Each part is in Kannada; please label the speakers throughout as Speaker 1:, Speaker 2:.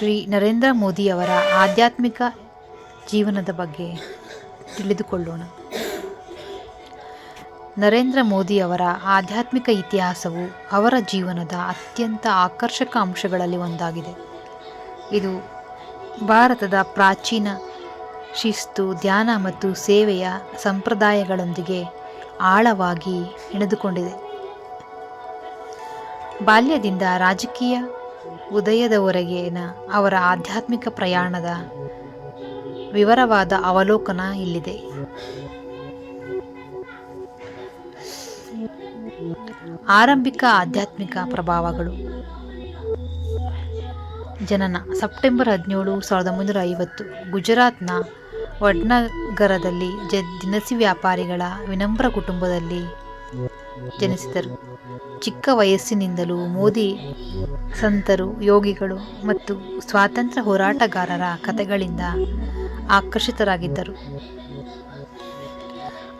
Speaker 1: ಶ್ರೀ ನರೇಂದ್ರ ಮೋದಿಯವರ ಆಧ್ಯಾತ್ಮಿಕ ಜೀವನದ ಬಗ್ಗೆ ತಿಳಿದುಕೊಳ್ಳೋಣ. ನರೇಂದ್ರ ಮೋದಿಯವರ ಆಧ್ಯಾತ್ಮಿಕ ಇತಿಹಾಸವು ಅವರ ಜೀವನದ ಅತ್ಯಂತ ಆಕರ್ಷಕ ಅಂಶಗಳಲ್ಲಿ ಒಂದಾಗಿದೆ. ಇದು ಭಾರತದ ಪ್ರಾಚೀನ ಶಿಸ್ತು, ಧ್ಯಾನ ಮತ್ತು ಸೇವೆಯ ಸಂಪ್ರದಾಯಗಳೊಂದಿಗೆ ಆಳವಾಗಿ ಹೆಣೆದುಕೊಂಡಿದೆ ಬಾಲ್ಯದಿಂದ ರಾಜಕೀಯ ಉದಯದವರೆಗಿನ ಅವರ ಆಧ್ಯಾತ್ಮಿಕ ಪ್ರಯಾಣದ ವಿವರವಾದ ಅವಲೋಕನ ಇಲ್ಲಿದೆ. ಆರಂಭಿಕ ಆಧ್ಯಾತ್ಮಿಕ ಪ್ರಭಾವಗಳು. ಜನನ, ಸೆಪ್ಟೆಂಬರ್ ಹದಿನೇಳು, ಸಾವಿರದ ಒಂಬೈನೂರ ಐವತ್ತು. ಗುಜರಾತ್ನ ವಡ್ನಗರದಲ್ಲಿ ಜ, ದಿನಸಿ ವ್ಯಾಪಾರಿಗಳ ವಿನಮ್ರ ಕುಟುಂಬದಲ್ಲಿ ಜನಿಸಿದರು. ಚಿಕ್ಕ ವಯಸ್ಸಿನಿಂದಲೂ ಮೋದಿ ಸಂತರು, ಯೋಗಿಗಳು ಮತ್ತು ಸ್ವಾತಂತ್ರ್ಯ ಹೋರಾಟಗಾರರ ಕಥೆಗಳಿಂದ ಆಕರ್ಷಿತರಾಗಿದ್ದರು.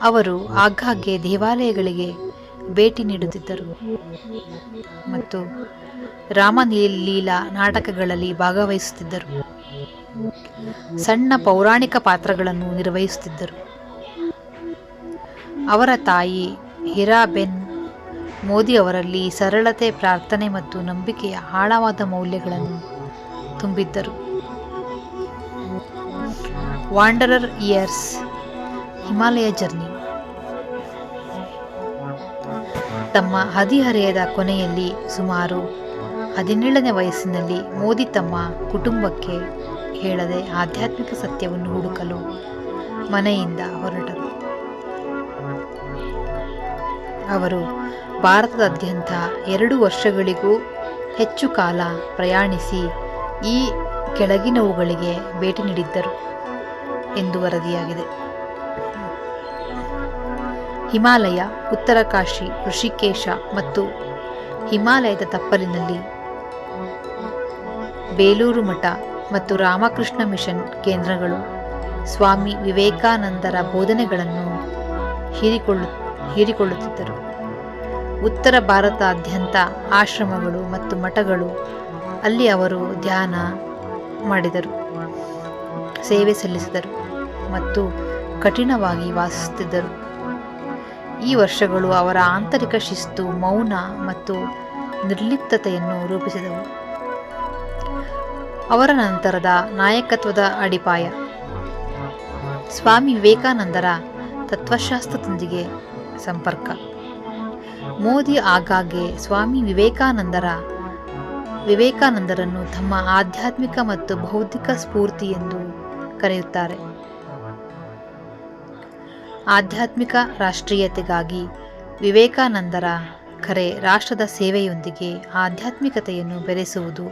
Speaker 1: ಅವರು ಆಗಾಗ್ಗೆ ದೇವಾಲಯಗಳಿಗೆ ಭೇಟಿ ನೀಡುತ್ತಿದ್ದರು ಮತ್ತು ರಾಮಲೀಲಾ ನಾಟಕಗಳಲ್ಲಿ ಭಾಗವಹಿಸುತ್ತಿದ್ದರು. ಸಣ್ಣ ಪೌರಾಣಿಕ ಪಾತ್ರಗಳನ್ನು ನಿರ್ವಹಿಸುತ್ತಿದ್ದರು. ಅವರ ತಾಯಿ ಹೀರಾಬೆನ್ ಮೋದಿ ಅವರಲ್ಲಿ ಸರಳತೆ, ಪ್ರಾರ್ಥನೆ ಮತ್ತು ನಂಬಿಕೆಯ ಆಳವಾದ ಮೌಲ್ಯಗಳನ್ನು ತುಂಬಿದ್ದರು. ವಾಂಡರರ್ ಇಯರ್ಸ್ ಹಿಮಾಲಯ ಜರ್ನಿ ತಮ್ಮ ಹದಿಹರೆಯದ ಕೊನೆಯಲ್ಲಿ ಸುಮಾರು ಹದಿನೇಳನೇ ವಯಸ್ಸಿನಲ್ಲಿ ಮೋದಿ ತಮ್ಮ ಕುಟುಂಬಕ್ಕೆ ಹೇಳದೆ ಆಧ್ಯಾತ್ಮಿಕ ಸತ್ಯವನ್ನು ಹುಡುಕಲು ಮನೆಯಿಂದ ಹೊರಟರು. ಅವರು ಭಾರತದಾದ್ಯಂತ ಎರಡು ವರ್ಷಗಳಿಗೂ ಹೆಚ್ಚು ಕಾಲ ಪ್ರಯಾಣಿಸಿ ಈ ಕೆಳಗಿನವುಗಳಿಗೆ ಭೇಟಿ ನೀಡಿದ್ದರು ಎಂದು ವರದಿಯಾಗಿದೆ. ಹಿಮಾಲಯ ಉತ್ತರಕಾಶಿ ಋಷಿಕೇಶ ಮತ್ತು ಹಿಮಾಲಯದ ತಪ್ಪಲಿನಲ್ಲಿ ಬೇಲೂರು ಮಠ ಮತ್ತು ರಾಮಕೃಷ್ಣ ಮಿಷನ್ ಕೇಂದ್ರಗಳು ಸ್ವಾಮಿ ವಿವೇಕಾನಂದರ ಬೋಧನೆಗಳನ್ನು ಹೀರಿಕೊಳ್ಳು, ಹೀರಿಕೊಳ್ಳುತ್ತಿದ್ದರು. ಉತ್ತರ ಭಾರತಾದ್ಯಂತ ಆಶ್ರಮಗಳು ಮತ್ತು ಮಠಗಳು. ಅಲ್ಲಿ ಅವರು ಧ್ಯಾನ ಮಾಡಿದರು, ಸೇವೆ ಸಲ್ಲಿಸಿದರು ಮತ್ತು ಕಠಿಣವಾಗಿ ವಾಸಿಸುತ್ತಿದ್ದರು. ಈ ವರ್ಷಗಳು ಅವರ ಆಂತರಿಕ ಶಿಸ್ತು, ಮೌನ ಮತ್ತು ನಿರ್ಲಿಪ್ತತೆಯನ್ನು ರೂಪಿಸಿದವು. ಅವರ ನಂತರದ ನಾಯಕತ್ವದ ಅಡಿಪಾಯ. ಸ್ವಾಮಿ ವಿವೇಕಾನಂದರ ತತ್ವಶಾಸ್ತ್ರದೊಂದಿಗೆ ಸಂಪರ್ಕ. ಮೋದಿ ಆಗಾಗ್ಗೆ ಸ್ವಾಮಿ ವಿವೇಕಾನಂದರ ವಿವೇಕಾನಂದರನ್ನು ತಮ್ಮ ಆಧ್ಯಾತ್ಮಿಕ ಮತ್ತು ಬೌದ್ಧಿಕ ಸ್ಫೂರ್ತಿ ಎಂದು ಕರೆಯುತ್ತಾರೆ. ಆಧ್ಯಾತ್ಮಿಕ ರಾಷ್ಟ್ರೀಯತೆಗಾಗಿ ವಿವೇಕಾನಂದರ ಕರೆ ರಾಷ್ಟ್ರದ ಸೇವೆಯೊಂದಿಗೆ ಆಧ್ಯಾತ್ಮಿಕತೆಯನ್ನು ಬೆರೆಸುವುದು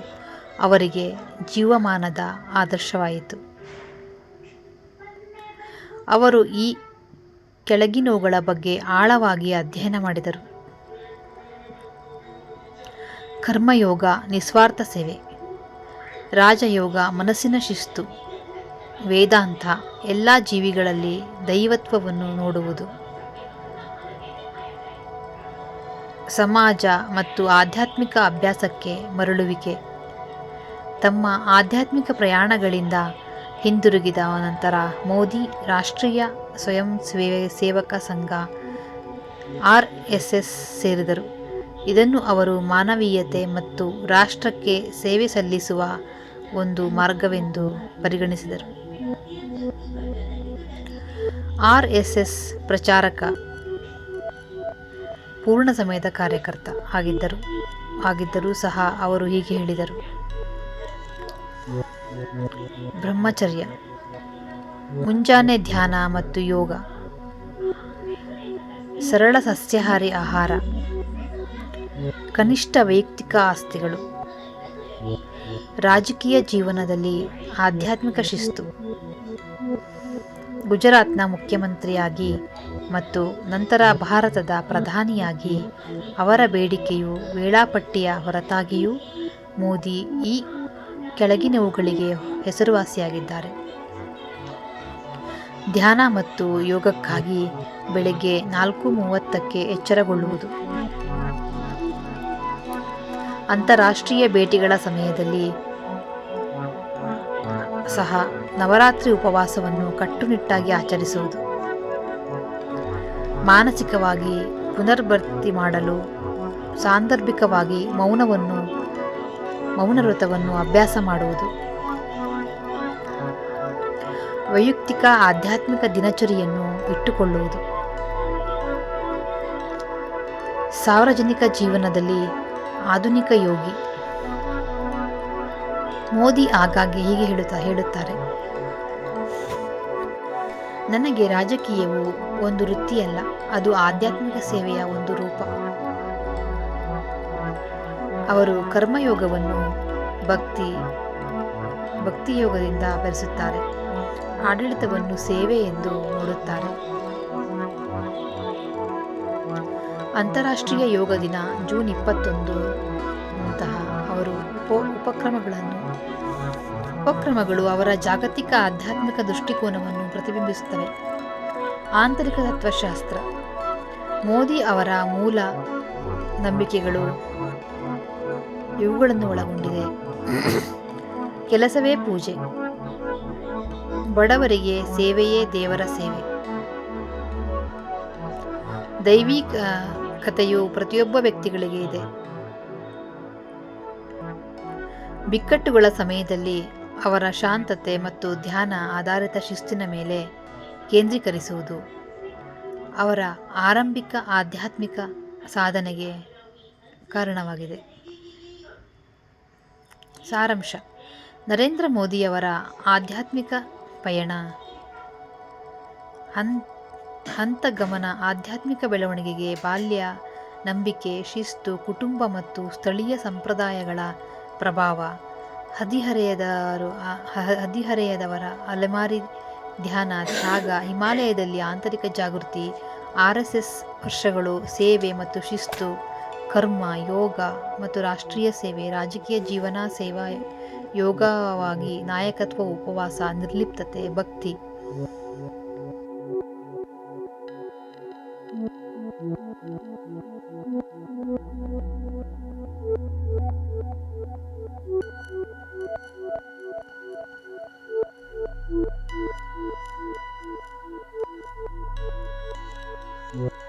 Speaker 1: ಅವರಿಗೆ ಜೀವಮಾನದ ಆದರ್ಶವಾಯಿತು. ಅವರು ಈ ಕೆಳಗಿನವುಗಳ ಬಗ್ಗೆ ಆಳವಾಗಿ ಅಧ್ಯಯನ ಮಾಡಿದರು. ಕರ್ಮಯೋಗ, ನಿಸ್ವಾರ್ಥ ಸೇವೆ. ರಾಜಯೋಗ, ಮನಸ್ಸಿನ ಶಿಸ್ತು. ವೇದಾಂತ, ಎಲ್ಲ ಜೀವಿಗಳಲ್ಲಿ ದೈವತ್ವವನ್ನು ನೋಡುವುದು. ಸಮಾಜ ಮತ್ತು ಆಧ್ಯಾತ್ಮಿಕ ಅಭ್ಯಾಸಕ್ಕೆ ಮರಳುವಿಕೆ. ತಮ್ಮ ಆಧ್ಯಾತ್ಮಿಕ ಪ್ರಯಾಣಗಳಿಂದ ಹಿಂದಿರುಗಿದ ನಂತರ ಮೋದಿ ರಾಷ್ಟ್ರೀಯ ಸ್ವಯಂ ಸೇವೆ ಸೇವಕ ಸಂಘ, ಆರ್ ಎಸ್ ಎಸ್ ಸೇರಿದರು. ಇದನ್ನು ಅವರು ಮಾನವೀಯತೆ ಮತ್ತು ರಾಷ್ಟ್ರಕ್ಕೆ ಸೇವೆ ಸಲ್ಲಿಸುವ ಒಂದು ಮಾರ್ಗವೆಂದು ಪರಿಗಣಿಸಿದರು. ಆರ್ ಎಸ್ ಎಸ್ ಪ್ರಚಾರಕ, ಪೂರ್ಣ ಸಮಯದ ಕಾರ್ಯಕರ್ತ ಆಗಿದ್ದರು, ಆಗಿದ್ದರೂ ಸಹ ಅವರು ಹೀಗೆ ಹೇಳಿದರು. ಬ್ರಹ್ಮಚರ್ಯ, ಮುಂಜಾನೆ ಧ್ಯಾನ ಮತ್ತು ಯೋಗ, ಸರಳ ಸಸ್ಯಾಹಾರಿ ಆಹಾರ ಕನಿಷ್ಠ ವೈಯಕ್ತಿಕ ಆಸ್ತಿಗಳು. ರಾಜಕೀಯ ಜೀವನದಲ್ಲಿ ಆಧ್ಯಾತ್ಮಿಕ ಶಿಸ್ತು. ಗುಜರಾತ್ನ ಮುಖ್ಯಮಂತ್ರಿಯಾಗಿ ಮತ್ತು ನಂತರ ಭಾರತದ ಪ್ರಧಾನಿಯಾಗಿ ಅವರ ಬೇಡಿಕೆಯು ವೇಳಾಪಟ್ಟಿಯ ಹೊರತಾಗಿಯೂ ಮೋದಿ ಈ ಕೆಳಗಿನವುಗಳಿಗೆ ಹೆಸರುವಾಸಿಯಾಗಿದ್ದಾರೆ. ಧ್ಯಾನ ಮತ್ತು ಯೋಗಕ್ಕಾಗಿ ಬೆಳಗ್ಗೆ ನಾಲ್ಕು ಮೂವತ್ತಕ್ಕೆ ಎಚ್ಚರಗೊಳ್ಳುವುದು. ಅಂತಾರಾಷ್ಟ್ರೀಯ ಭೇಟಿಗಳ ಸಮಯದಲ್ಲಿ ಸಹ ನವರಾತ್ರಿ ಉಪವಾಸವನ್ನು ಕಟ್ಟುನಿಟ್ಟಾಗಿ ಆಚರಿಸುವುದು. ಮಾನಸಿಕವಾಗಿ ಪುನರ್ಭರ್ತಿ ಮಾಡಲು ಸಾಂದರ್ಭಿಕವಾಗಿ ಮೌನವನ್ನು ಮೌನ ವ್ರತವನ್ನು ಅಭ್ಯಾಸ ಮಾಡುವುದು. ವೈಯಕ್ತಿಕ ಆಧ್ಯಾತ್ಮಿಕ ದಿನಚರಿಯನ್ನು ಇಟ್ಟುಕೊಳ್ಳುವುದು. ಸಾರ್ವಜನಿಕ ಜೀವನದಲ್ಲಿ ಆಧುನಿಕ ಯೋಗಿ. ಮೋದಿ ಆಗಾಗ್ಗೆ ಹೀಗೆ ಹೇಳುತ್ತಾ, ಹೇಳುತ್ತಾರೆ. ನನಗೆ ರಾಜಕೀಯವು ಒಂದು ವೃತ್ತಿಯಲ್ಲ, ಅದು ಆಧ್ಯಾತ್ಮಿಕ ಸೇವೆಯ ಒಂದು ರೂಪ. ಅವರು ಕರ್ಮಯೋಗವನ್ನು ಭಕ್ತಿ, ಭಕ್ತಿಯೋಗದಿಂದ ಬೆರೆಸುತ್ತಾರೆ ಆಡಳಿತವನ್ನು ಸೇವೆ ಎಂದು ನೋಡುತ್ತಾರೆ. ಅಂತಾರಾಷ್ಟ್ರೀಯ ಯೋಗ ದಿನ ಜೂನ್ ಇಪ್ಪತ್ತೊಂದು ಅಂತಹ ಅವರು ಉಪ ಉಪಕ್ರಮಗಳನ್ನು, ಉಪಕ್ರಮಗಳು ಅವರ ಜಾಗತಿಕ ಆಧ್ಯಾತ್ಮಿಕ ದೃಷ್ಟಿಕೋನವನ್ನು ಪ್ರತಿಬಿಂಬಿಸುತ್ತವೆ. ಆಂತರಿಕ ತತ್ವಶಾಸ್ತ್ರ, ಮೋದಿ ಅವರ ಮೂಲ ನಂಬಿಕೆಗಳು ಇವುಗಳನ್ನು ಒಳಗೊಂಡಿದೆ. ಕೆಲಸವೇ ಪೂಜೆ, ಬಡವರಿಗೆ ಸೇವೆಯೇ ದೇವರ ಸೇವೆ. ದೈವಿಕ ಕಥೆಯು ಪ್ರತಿಯೊಬ್ಬ ವ್ಯಕ್ತಿಗಳಿಗೆ ಇದೆ. ಬಿಕ್ಕಟ್ಟುಗಳ ಸಮಯದಲ್ಲಿ ಅವರ ಶಾಂತತೆ ಮತ್ತು ಧ್ಯಾನ ಆಧಾರಿತ ಶಿಸ್ತಿನ ಮೇಲೆ ಕೇಂದ್ರೀಕರಿಸುವುದು ಅವರ ಆರಂಭಿಕ ಆಧ್ಯಾತ್ಮಿಕ ಸಾಧನೆಗೆ ಕಾರಣವಾಗಿದೆ. ಸಾರಾಂಶ. ನರೇಂದ್ರ ಮೋದಿಯವರ ಆಧ್ಯಾತ್ಮಿಕ ಪಯಣ ಹನ್ ಹಂತಗಮನ ಆಧ್ಯಾತ್ಮಿಕ ಬೆಳವಣಿಗೆಗೆ ಬಾಲ್ಯ, ನಂಬಿಕೆ, ಶಿಸ್ತು, ಕುಟುಂಬ ಮತ್ತು ಸ್ಥಳೀಯ ಸಂಪ್ರದಾಯಗಳ ಪ್ರಭಾವ. ಹದಿಹರೆಯದವರು ಹದಿಹರೆಯದವರ ಅಲೆಮಾರಿ ಧ್ಯಾನ, ತ್ಯಾಗ, ಹಿಮಾಲಯದಲ್ಲಿ ಆಂತರಿಕ ಜಾಗೃತಿ, ಆರ್ ಎಸ್ ಎಸ್ ವರ್ಷಗಳು, ಸೇವೆ ಮತ್ತು ಶಿಸ್ತು, ಕರ್ಮ, ಯೋಗ ಮತ್ತು ರಾಷ್ಟ್ರೀಯ ಸೇವೆ, ರಾಜಕೀಯ ಜೀವನ, ಸೇವಾ, ಯೋಗವಾಗಿ ನಾಯಕತ್ವ, ಉಪವಾಸ, ನಿರ್ಲಿಪ್ತತೆ, ಭಕ್ತಿ.